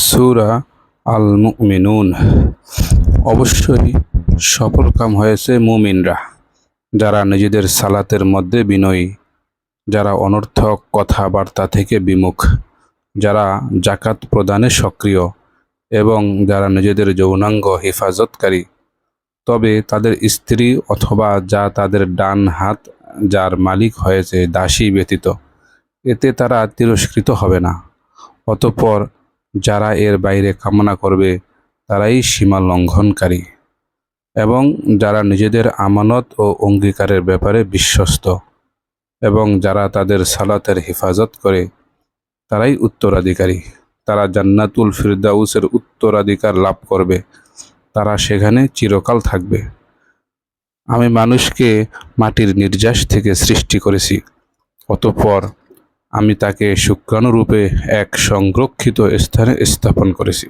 সূরা আল মুমিনুন অবশ্যই সফল কাম হয়েছে মুমিনরা, যারা নিজেদের সালাতের মধ্যে বিনয়ী, যারা অনর্থক কথাবার্তা থেকে বিমুখ, যারা জাকাত প্রদানে সক্রিয় এবং যারা নিজেদের যৌনাঙ্গ হেফাজতকারী। তবে তাদের স্ত্রী অথবা যা তাদের ডান হাত, যার মালিক হয়েছে দাসী ব্যতীত, এতে তারা তিরস্কৃত হবে না। অতঃপর যারা এর বাইরে কামনা করবে, তারাই সীমা লঙ্ঘনকারী এবং যারা নিজেদের আমানত ও অঙ্গীকারের ব্যাপারে বিশ্বস্ত এবং যারা তাদের সালাতের হেফাজত করে, তারাই উত্তরাধিকারী। তারা জান্নাতুল ফিরদাউসের উত্তরাধিকার লাভ করবে। তারা সেখানে চিরকাল থাকবে। আমি মানুষকে মাটির নির্যাস থেকে সৃষ্টি করেছি, অতঃপর আমি তাকে শুক্রাণুরূপে এক সংরক্ষিত স্থানে স্থাপন করেছি।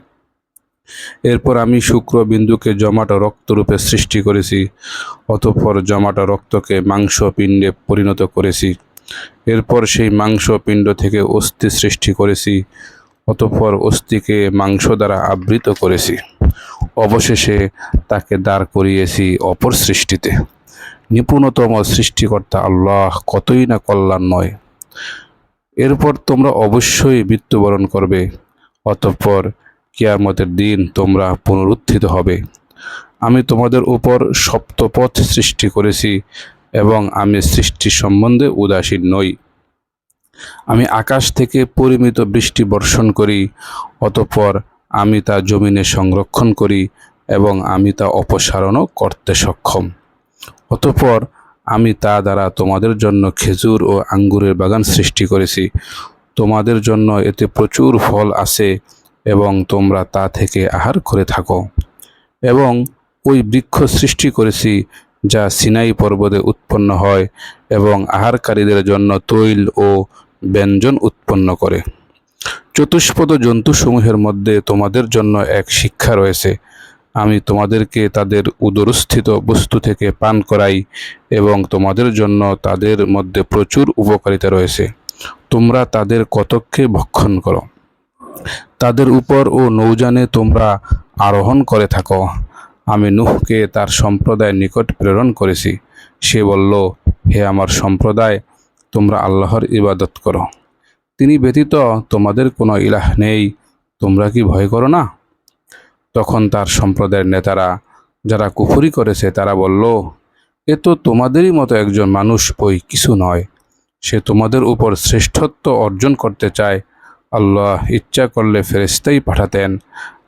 এরপর আমি শুক্রবিন্দুকে জমাটো রক্তরূপে সৃষ্টি করেছি, অতঃপর জমাটো রক্তকে মাংসপিণ্ডে পরিণত করেছি। এরপর সেই মাংসপিণ্ড থেকে অস্থি সৃষ্টি করেছি, অতঃপর অস্থিকে মাংস দ্বারা আবৃত করেছি। অবশেষে তাকে দাঁড় করিয়েছি অপর সৃষ্টিতে। নিপুণতম সৃষ্টিকর্তা আল্লাহ কতই না কল্যাণ নয়। এরপর তোমরা অবশ্যই মৃত্যুবরণ করবে, অতঃপর কিয়ামতের দিন তোমরা পুনরুত্থিত হবে। আমি তোমাদের উপর সপ্তপথ সৃষ্টি করেছি এবং আমি সৃষ্টি সম্বন্ধে উদাসীন নই। আমি আকাশ থেকে পরিমিত বৃষ্টি বর্ষণ করি, অতঃপর আমি তা জমিনে সংরক্ষণ করি এবং আমি তা অপসারণও করতে সক্ষম। অতঃপর আমি তা দ্বারা তোমাদের জন্য খেজুর ও আঙ্গুরের বাগান সৃষ্টি করেছি। তোমাদের জন্য এতে প্রচুর ফল আছে এবং তোমরা তা থেকে আহার করে থাকো। এবং ওই বৃক্ষ সৃষ্টি করেছি যা সিনাই পর্বতে উৎপন্ন হয় এবং আহারকারীদের জন্য তৈল ও ব্যঞ্জন উৎপন্ন করে। চতুষ্পদ জন্তুসমূহের মধ্যে তোমাদের জন্য এক শিক্ষা রয়েছে। আমি তোমাদেরকে তাদের উদরস্থিত বস্তু থেকে পান করাই এবং তোমাদের জন্য তাদের মধ্যে প্রচুর উপকারিতা রয়েছে। তোমরা তাদের কতককে ভক্ষণ করো। তাদের উপর ও নৌজানে তোমরা আরোহণ করে থাকো। আমি নুহকে তার সম্প্রদায়ের নিকট প্রেরণ করেছি। সে বলল, হে আমার সম্প্রদায়, তোমরা আল্লাহর ইবাদত করো। তিনি ব্যতীত তোমাদের কোনো ইলাহ নেই। তোমরা কি ভয় করো না? তখন তার সম্প্রদায়ের নেতারা যারা কুফুরি করেছে, তারা বলল, এ তো তোমাদেরই মতো একজন মানুষ বই কিছু নয়। সে তোমাদের উপর শ্রেষ্ঠত্ব অর্জন করতে চায়। আল্লাহ ইচ্ছা করলে ফেরেস্তাই পাঠাতেন।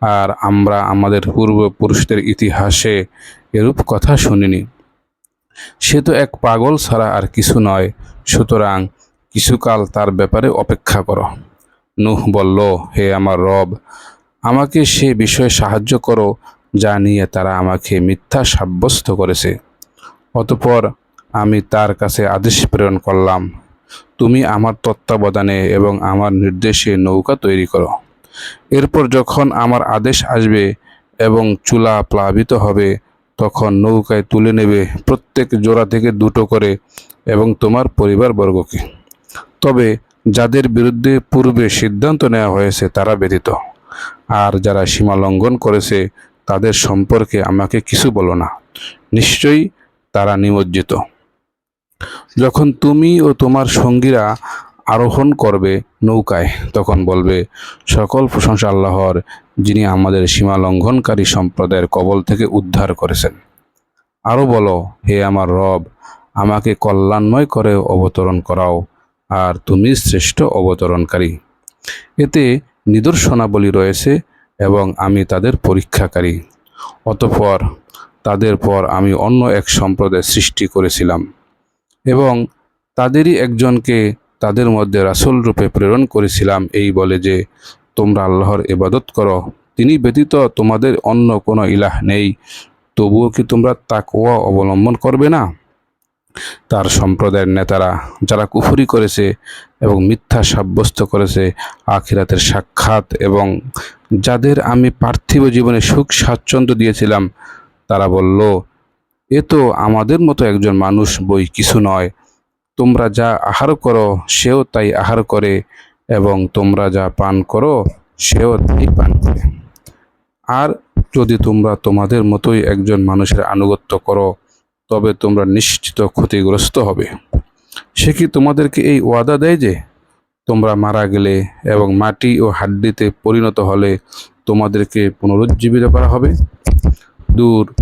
আর আমরা আমাদের পূর্বপুরুষদের ইতিহাসে এরূপ কথা শুনিনি। সে তো এক পাগল ছাড়া আর কিছু নয়। সুতরাং কিছুকাল তার ব্যাপারে অপেক্ষা করো। নুহ বলল, হে আমার রব আমাকে সে বিষয়ে সাহায্য করো, যা নিয়ে তারা আমাকে মিথ্যা সাব্যস্ত করেছে। অতপর আমি তার কাছে আদেশ প্রেরণ করলাম, তুমি আমার তত্ত্বাবধানে এবং আমার নির্দেশে নৌকা তৈরি করো। এরপর যখন আমার আদেশ আসবে এবং চুলা প্লাবিত হবে, তখন নৌকায় তুলে নেবে প্রত্যেক জোড়া থেকে দুটো করে এবং তোমার পরিবারবর্গকে। তবে যাদের বিরুদ্ধে পূর্বে সিদ্ধান্ত নেওয়া হয়েছে, তারা ব্যতীত। আর যারা সীমা লঙ্ঘন করেছে, তাদের সম্পর্কে আমাকে কিছু বলো না। নিশ্চয়ই তারা নিমজ্জিত। যখন তুমি ও তোমার সঙ্গীরা আরোহণ করবে নৌকায়, তখন বলবে, সকল প্রশংসা আল্লাহর, যিনি আমাদের সীমা লঙ্ঘনকারী সম্প্রদায়ের কবল থেকে উদ্ধার করেছেন। আরও বলো, হে আমার রব, আমাকে কল্যাণময় করে অবতরণ করাও, আর তুমি শ্রেষ্ঠ অবতরণকারী। এতে নিদর্শনাবলী রয়েছে এবং আমি তাদের পরীক্ষাকারী। অতঃপর তাদের পর আমি অন্য এক সম্প্রদায় সৃষ্টি করেছিলাম এবং তাদেরই একজনকে তাদের মধ্যে রাসুল রূপে প্রেরণ করেছিলাম এই বলে যে, তোমরা আল্লাহর ইবাদত করো। তিনি ব্যতীত তোমাদের অন্য কোনো ইলাহ নেই। তবুও কি তোমরা তাকওয়া অবলম্বন করবে না? তার সম্প্রদায়ের নেতারা, যারা কুফুরি করেছে এবং মিথ্যা সাব্যস্ত করেছে, আখিরাতের সাক্ষাৎ এবং যাদের আমি পার্থিব জীবনে সুখ স্বাচ্ছন্দ্য দিয়েছিলাম, তারা বলল, এ তো আমাদের মতো একজন মানুষ বই কিছু নয়। তোমরা যা আহার করো, সেও তাই আহার করে এবং তোমরা যা পান করো, সেও তাই পান করে। আর যদি তোমরা তোমাদের মতোই একজন মানুষের আনুগত্য করো তবে তোমরা নিশ্চিত ক্ষতিগ্রস্ত হবে। সে কি তোমাদেরকে এই ওয়াদা দেয় যে, তোমরা মারা গেলে এবং মাটি ও হাড্ডিতে পরিণত হলে তোমাদেরকে পুনরুজ্জীবিত করা হবে? দূর,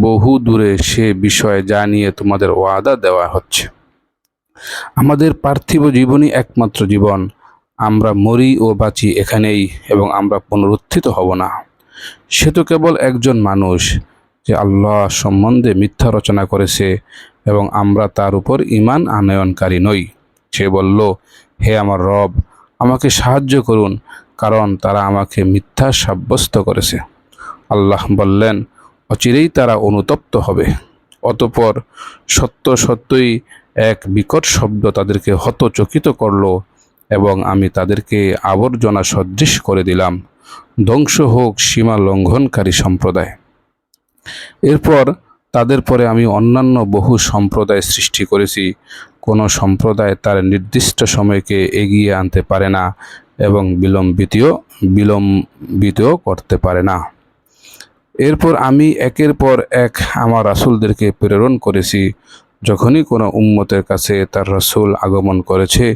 বহু দূরে সে বিষয়ে যা নিয়ে তোমাদের ওয়াদা দেওয়া হচ্ছে। আমাদের পার্থিব জীবনই একমাত্র জীবন। আমরা মরি ও বাঁচি এখানেই এবং আমরা পুনরুত্থিত হব না। সে তো কেবল একজন মানুষ। যে আল্লাহ সম্বন্ধে মিথ্যা রচনা করেছে এবং আমরা তার উপর ইমান আনয়নকারী নই। সে বলল, হে আমার রব, আমাকে সাহায্য করুন, কারণ তারা আমাকে মিথ্যা সাব্যস্ত করেছে। আল্লাহ বললেন, অচিরেই তারা অনুতপ্ত হবে। অতপর সত্য সত্যই এক বিকট শব্দ তাদেরকে হতচকিত করল এবং আমি তাদেরকে আবর্জনা সদৃশ করে দিলাম। ধ্বংস হোক সীমা লঙ্ঘনকারী সম্প্রদায়। এরপর তাদের পরে আমি অন্যান্য বহু সম্প্রদায় সৃষ্টি করেছি। কোনো সম্প্রদায় তার নির্দিষ্ট সময়কে এগিয়ে আনতে পারে না এবং বিলম্বিতও বিলম্বিতও করতে পারে না। এরপর আমি একের পর এক আমার রাসুলদেরকে প্রেরণ করেছি। যখনই কোনো উম্মতের কাছে তার রাসূল আগমন করেছে,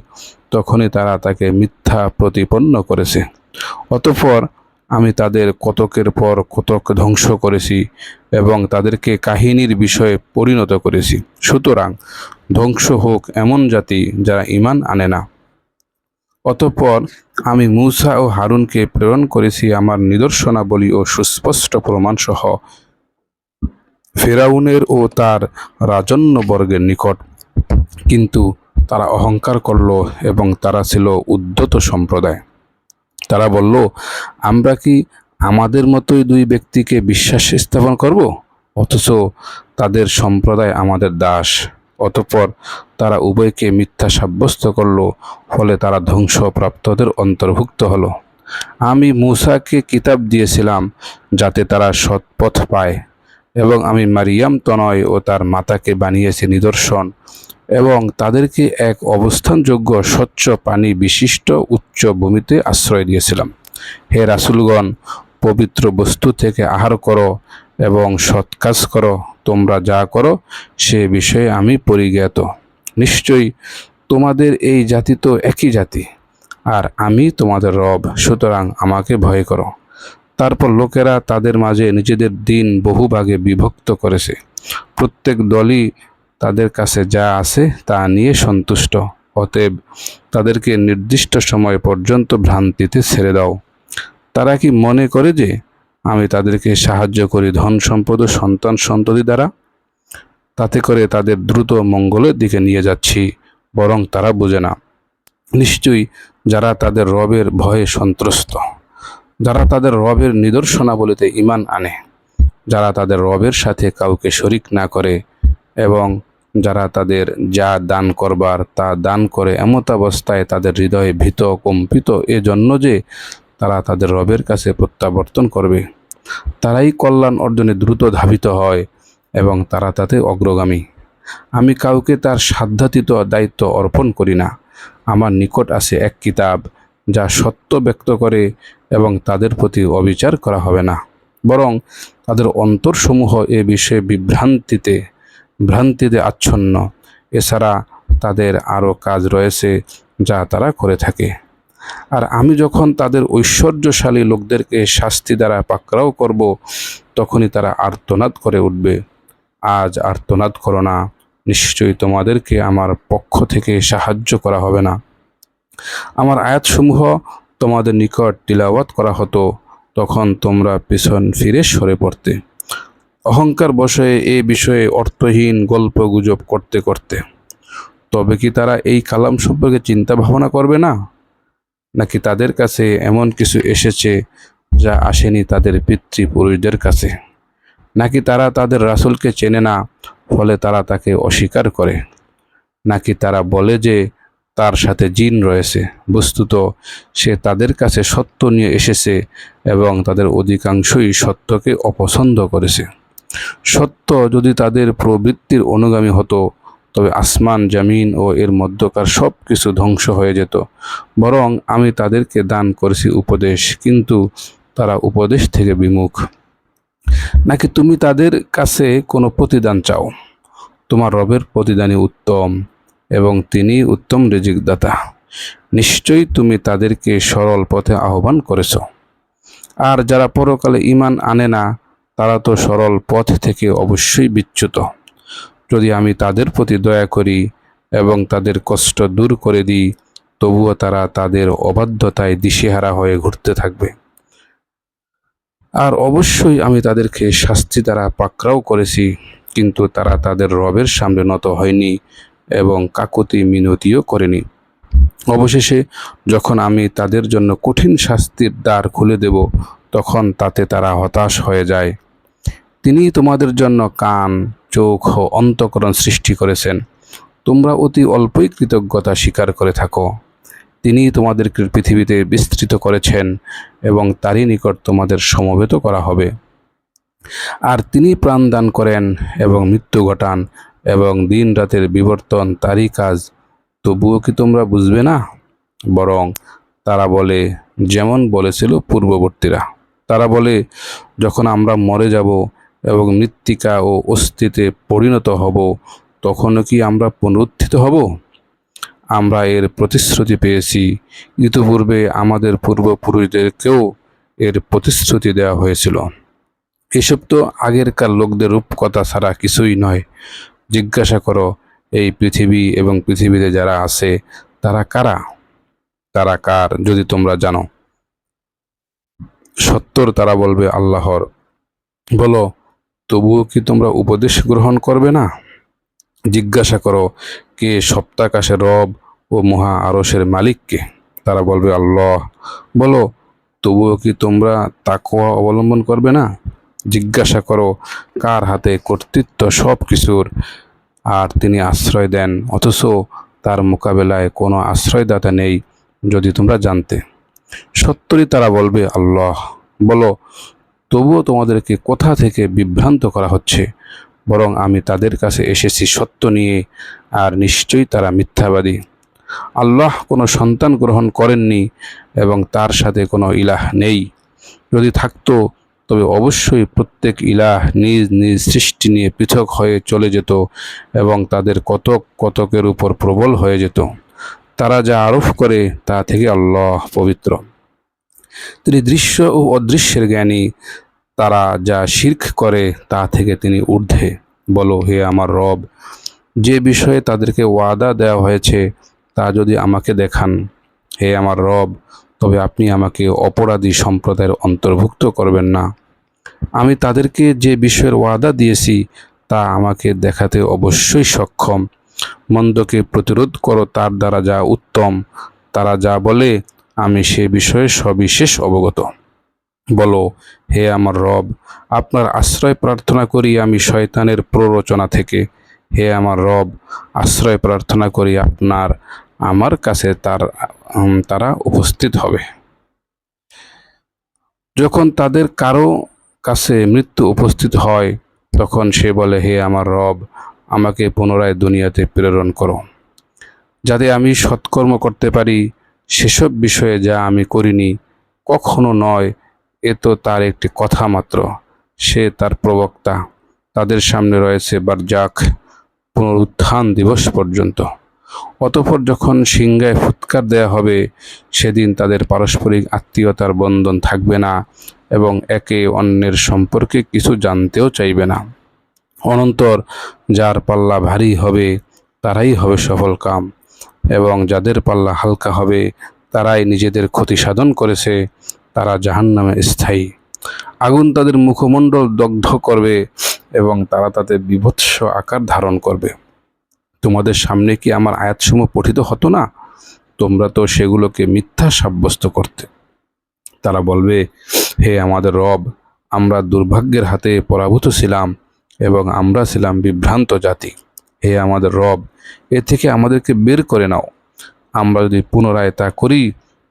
তখনই তারা তাকে মিথ্যা প্রতিপন্ন করেছে। অতঃপর আমি তাদের কতকের পর কতক ধ্বংস করেছি এবং তাদেরকে কাহিনীর বিষয়ে পরিণত করেছি। সুতরাং ধ্বংস হোক এমন জাতি যারা ইমান আনে না। অতঃপর আমি মূসা ও হারুনকে প্রেরণ করেছি আমার নিদর্শনাবলী ও সুস্পষ্ট প্রমাণসহ। ফেরাউনের ও তার রাজন্যবর্গের নিকট। কিন্তু তারা অহংকার করল এবং তারা ছিল উদ্ধত সম্প্রদায়। তারা বলল, আমরা কি আমাদের মতোই দুই ব্যক্তিকে বিশ্বাস স্থাপন করব? অথচ তাদের সম্প্রদায় আমাদের দাস। অতঃপর তারা উভয়কে মিথ্যা সাব্যস্ত করল, ফলে তারা ধ্বংসপ্রাপ্তদের অন্তর্ভুক্ত হলো। আমি মূসাকে কিতাব দিয়েছিলাম যাতে তারা সৎপথ পায়, এবং আমি মারিয়াম তনয় ও তার মাতাকে বানিয়েছি নিদর্শন। এবং তাদেরকে এক অবস্থানযোগ্য স্বচ্ছ পানি বিশিষ্ট উচ্চ ভূমিতে আশ্রয় দিয়েছিলাম। হে রাসুলগণ, পবিত্র বস্তু থেকে আহার করো এবং সৎ কাজ করো, তোমরা যা করো সে বিষয়ে আমি পরিজ্ঞাত। নিশ্চয়ই তোমাদের এই জাতি তো একই জাতি, আর আমি তোমাদের রব, সুতরাং আমাকে ভয় করো। তারপর লোকেরা তাদের মাঝে নিজেদের দিন বহুভাগে বিভক্ত করেছে। প্রত্যেক দলই তাদের কাছে যা আছে তা নিয়ে সন্তুষ্ট। অতএব তাদেরকে নির্দিষ্ট সময় পর্যন্ত ভ্রান্তিতে ছেড়ে দাও। তারা কি মনে করে যে আমি তাদেরকে সাহায্য করি ধন সম্পদ ও সন্তান সন্ততি দ্বারা? তাতে করে তাদের দ্রুত মঙ্গলের দিকে নিয়ে যাচ্ছি, বরং তারা বোঝে না। নিশ্চয়ই যারা তাদের রবের ভয়ে সন্ত্রস্ত, যারা তাদের রবের নিদর্শনাবলিতে ইমান আনে, যারা তাদের রবের সাথে কাউকে শরিক না করে এবং যারা তাদের যা দান করবার, তা দান করে এমত অবস্থায় তাদের হৃদয়ে ভীত, কম্পিত। এজন্য যে তারা তাদের রবের কাছে প্রত্যাবর্তন করবে। তারাই কল্যাণ অর্জনে দ্রুত ধাবিত হয় এবং তারা তাতে অগ্রগামী। আমি কাউকে তার সাধ্যাতীত দায়িত্ব অর্পণ করি না। আমার নিকট আছে এক কিতাব, যা সত্য ব্যক্ত করে এবং তাদের প্রতি অবিচার করা হবে না। বরং তাদের অন্তরসমূহ এ বিষয়ে বিভ্রান্তিতে ভ্রান্তিতে আচ্ছন্ন। এছাড়া তাদের আরও কাজ রয়েছে যা তারা করে থাকে। আর আমি যখন তাদের ঐশ্বর্যশালী লোকদেরকে শাস্তি দ্বারা পাকড়াও করব, তখনই তারা আর্তনাদ করে উঠবে। আজ আর্তনাদ করো না, নিশ্চয়ই তোমাদেরকে আমার পক্ষ থেকে সাহায্য করা হবে না। আমার আয়াতসমূহ তোমাদের নিকট তিলাওয়াত করা হতো, তখন তোমরা পিছন ফিরে সরে পড়তে। অহংকার বসে এ বিষয়ে অর্থহীন গল্প গুজব করতে করতে। তবে কি তারা এই কালাম সম্পর্কে চিন্তা ভাবনা করবে না? নাকি তাদের কাছে এমন কিছু এসেছে যা আসেনি তাদের পিতৃপুরুষদের কাছে? নাকি তারা তাদের রাসুলকে চেনে না, ফলে তারা তাকে অস্বীকার করে? নাকি তারা বলে যে তার সাথে জিন রয়েছে? বস্তুত সে তাদের কাছে সত্য নিয়ে এসেছে এবং তাদের অধিকাংশই সত্যকে অপছন্দ করেছে। সত্য, যদি তাদের প্রবৃত্তির অনুগামী হতো, তবে আসমান, জামিন ও এর মধ্যকার সব কিছু ধ্বংস হয়ে যেত। বরং আমি তাদেরকে দান করেছি উপদেশ, কিন্তু তারা উপদেশ থেকে বিমুখ। নাকি তুমি তাদের কাছে কোনো প্রতিদান চাও? তোমার রবের প্রতিদানই উত্তম, এবং তিনি উত্তম রিজিকদাতা। নিশ্চয়ই তুমি তাদেরকে সরল পথে আহ্বান করেছ। আর যারা পরকালে ইমান আনে না তারা তো সরল পথ থেকে অবশ্যই বিচ্যুত। যদি আমি তাদের প্রতি দয়া করি এবং তাদের কষ্ট দূর করে দিই, তবুও তারা তাদের অবাধ্যতায় দিশেহারা হয়ে ঘুরতে থাকবে। আর অবশ্যই আমি তাদেরকে শাস্তি দ্বারা পাকড়াও করেছি, কিন্তু তারা তাদের রবের সামনে নত হয়নি এবং কাকুতি মিনতিও করেনি। অবশেষে যখন আমি তাদের জন্য কঠিন শাস্তির দ্বার খুলে দেব, তখন তাতে তারা হতাশ হয়ে যায়। তিনি তোমাদের জন্য কান, চোখ ও অন্তকরণ সৃষ্টি করেছেন। তোমরা অতি অল্পই কৃতজ্ঞতা স্বীকার করে থাকো। তিনি তোমাদেরকে পৃথিবীতে বিস্তৃত করেছেন এবং তারই নিকট তোমাদের সমবেত করা হবে। আর তিনি প্রাণ দান করেন এবং মৃত্যু ঘটান এবং দিন রাতের বিবর্তন তারই কাজ। তবুও কি তোমরা বুঝবে না? বরং তারা বলে, যেমন বলেছিল পূর্ববর্তীরা। তারা বলে, যখন আমরা মরে যাব এবং মৃত্তিকা ও অস্থিতে পরিণত হব, তখনও কি আমরা পুনরুত্থিত হব? আমরা এর প্রতিশ্রুতি পেয়েছি। ইতিপূর্বে আমাদের পূর্বপুরুষদেরকেও এর প্রতিশ্রুতি দেওয়া হয়েছিল। এসব তো আগেরকার লোকদের রূপকথা ছাড়া কিছুই নয়। জিজ্ঞাসা করো, এই পৃথিবী এবং পৃথিবীতে যারা আছে, তারা কারা? তারা কার, যদি তোমরা জানো? সত্তর তারা বলবে আল্লাহর। বলো তবুও কি তোমরা উপদেশ গ্রহণ করবে না? জিজ্ঞাসা করো, কে সপ্তাকাশে রব ও মহা আরসের মালিককে? তারা বলবে, আল্লাহ। বলো, তবুও কি তোমরা তাকোয়া অবলম্বন করবে না? জিজ্ঞাসা করো, কার হাতে কর্তৃত্ব সব কিছুর আর তিনি আশ্রয় দেন, অথচ তার মোকাবেলায় কোনো আশ্রয়দাতা নেই, যদি তোমরা জানতে। সত্তরই তারা বলবে, আল্লাহ। বলো তবুও তোমাদেরকে কোথা থেকে বিভ্রান্ত করা হচ্ছে। বরং আমি তাদের কাছে এসেছি সত্য নিয়ে, আর নিশ্চয়ই তারা মিথ্যাবাদী। আল্লাহ কোনো সন্তান গ্রহণ করেননি এবং তার সাথে কোনো ইলাহ নেই। যদি থাকতো, তবে অবশ্যই প্রত্যেক ইলাহ নিজ নিজ সৃষ্টি নিয়ে পৃথক হয়ে চলে যেত এবং তাদের কতক কতকের উপর প্রবল হয়ে যেত। তারা যা আরোপ করে, তা থেকে আল্লাহ পবিত্র। তিনি দৃশ্য ও অদৃশ্যের জ্ঞানী। তারা যা শির্ক করে, তা থেকে তিনি ঊর্ধ্বে। বলো, হে আমার রব, যে বিষয়ে তাদেরকে ওয়াদা দেওয়া হয়েছে, তা যদি আমাকে দেখান। হে আমার রব, তবে আপনি আমাকে অপরাধী সম্প্রদায়ের অন্তর্ভুক্ত করবেন না। আমি তাদেরকে যে বিষয়ের ওয়াদা দিয়েছি, তা আমাকে দেখাতে অবশ্যই সক্ষম। মন্দকে প্রতিরোধ করো, তার দ্বারা যা উত্তম। তারা যা বলে আমি সে বিষয়ে সবিশেষ অবগত। বলো, হে আমার রব, আপনার আশ্রয় প্রার্থনা করি আমি শয়তানের প্ররোচনা থেকে। হে আমার রব, আশ্রয় প্রার্থনা করি আপনার, আমার কাছে তার তারা উপস্থিত হবে। যখন তাদের কারও কাছে মৃত্যু উপস্থিত হয়, তখন সে বলে, হে আমার রব, আমাকে পুনরায় দুনিয়াতে প্রেরণ করো। যাতে আমি সৎকর্ম করতে পারি সেসব বিষয়ে যা আমি করিনি, কখনো নয়। এ তো তার একটি কথা মাত্র। সে তার প্রবক্তা। তাদের সামনে রয়েছে বারজাক পুনরুত্থান দিবস পর্যন্ত। অতপর যখন সিংহায় ফুৎকার দেয়া হবে, সেদিন তাদের পারস্পরিক আত্মীয়তার বন্ধন থাকবে না এবং একে অন্যের সম্পর্কে কিছু জানতেও চাইবে না। অনন্তর যার পাল্লা ভারী হবে, তারাই হবে সফল কাম। এবং যাদের পাল্লা হালকা হবে, তারাই নিজেদের ক্ষতি সাধন করেছে, তারা জাহান্নামে স্থায়ী। আগুন তাদের মুখমণ্ডল দগ্ধ করবে এবং তারা তাতে বিভৎস আকার ধারণ করবে। তোমাদের সামনে কি আমার আয়াতসমূহ পঠিত হতো না? তোমরা তো সেগুলোকে মিথ্যা সাব্যস্ত করতে। তারা বলবে, হে আমাদের রব, আমরা দুর্ভাগ্যের হাতে পরাভূত ছিলাম এবং আমরা ছিলাম বিভ্রান্ত জাতি। হে আমাদের রব, এ থেকে আমাদেরকে বের করে নাও। আমরা যদি পুনরায় তা করি,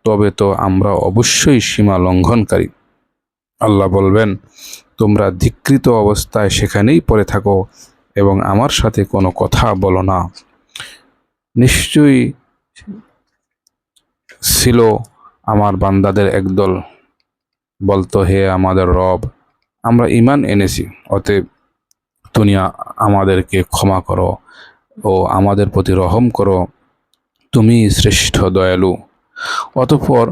তবে তো আমরা অবশ্যই সীমা লঙ্ঘনকারী। আল্লাহ বলবেন, তোমরা ধিকৃত অবস্থায় সেখানেই পড়ে থাকো এবং আমার সাথে কোনো কথা বলো না। নিশ্চয়ই ছিল আমার বান্দাদের একদল। বলতো, হে আমাদের রব, আমরা ইমান এনেছি, অতএব দুনিয়া আমাদেরকে ক্ষমা করো ও আমাদের প্রতি রহম করো। তুমি শ্রেষ্ঠ দয়ালু। অতঃপর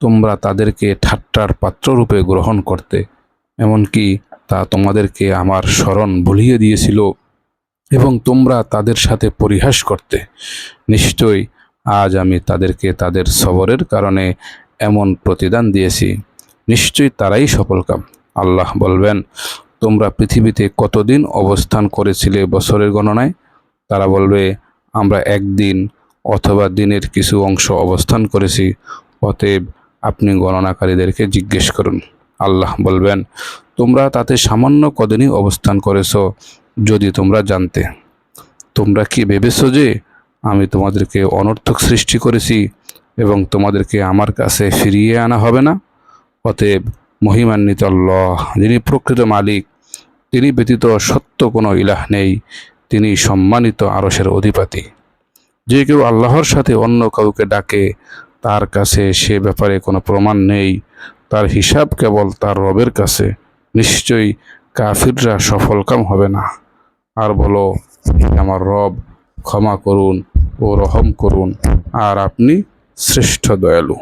তোমরা তাদেরকে ঠাট্টার পাত্ররূপে গ্রহণ করতে, এমনকি তা তোমাদেরকে আমার স্মরণ ভুলিয়ে দিয়েছিল এবং তোমরা তাদের সাথে পরিহাস করতে। নিশ্চয়ই আজ আমি তাদেরকে তাদের সবরের কারণে এমন প্রতিদান দিয়েছি। নিশ্চয়ই তারাই সফলকাম আল্লাহ বলবেন তোমরা পৃথিবীতে কতদিন অবস্থান করেছিলে বছরের গণনায়? তারা বলবে, আমরা একদিন অথবা দিনের কিছু অংশ অবস্থান করেছি, অতএব আপনি গণনাকারীদেরকে জিজ্ঞেস করুন। আল্লাহ বলবেন, তোমরা তাতে সামান্য কদিনই অবস্থান করেছ যদি তোমরা জানতে। তোমরা কি ভেবেছো যে আমি তোমাদেরকে অনর্থক সৃষ্টি করেছি এবং তোমাদেরকে আমার কাছে ফিরিয়ে আনা হবে না? অতএব মহিমান্বিত আল্লাহ, যিনি প্রকৃত মালিক তিনি ব্যতীত সত্য কোনো ইলাহ নেই। তিনি সম্মানিত আরসের অধিপতি। যে কেউ আল্লাহর সাথে অন্য কাউকে ডাকে, তার কাছে সে ব্যাপারে কোনো প্রমাণ নেই। তার হিসাব কেবল তার রবের কাছে। নিশ্চয়ই কাফিররা সফলকাম হবে না। আর বলো আমার রব, ক্ষমা করুন ও রহম করুন। আর আপনি শ্রেষ্ঠ দয়ালু।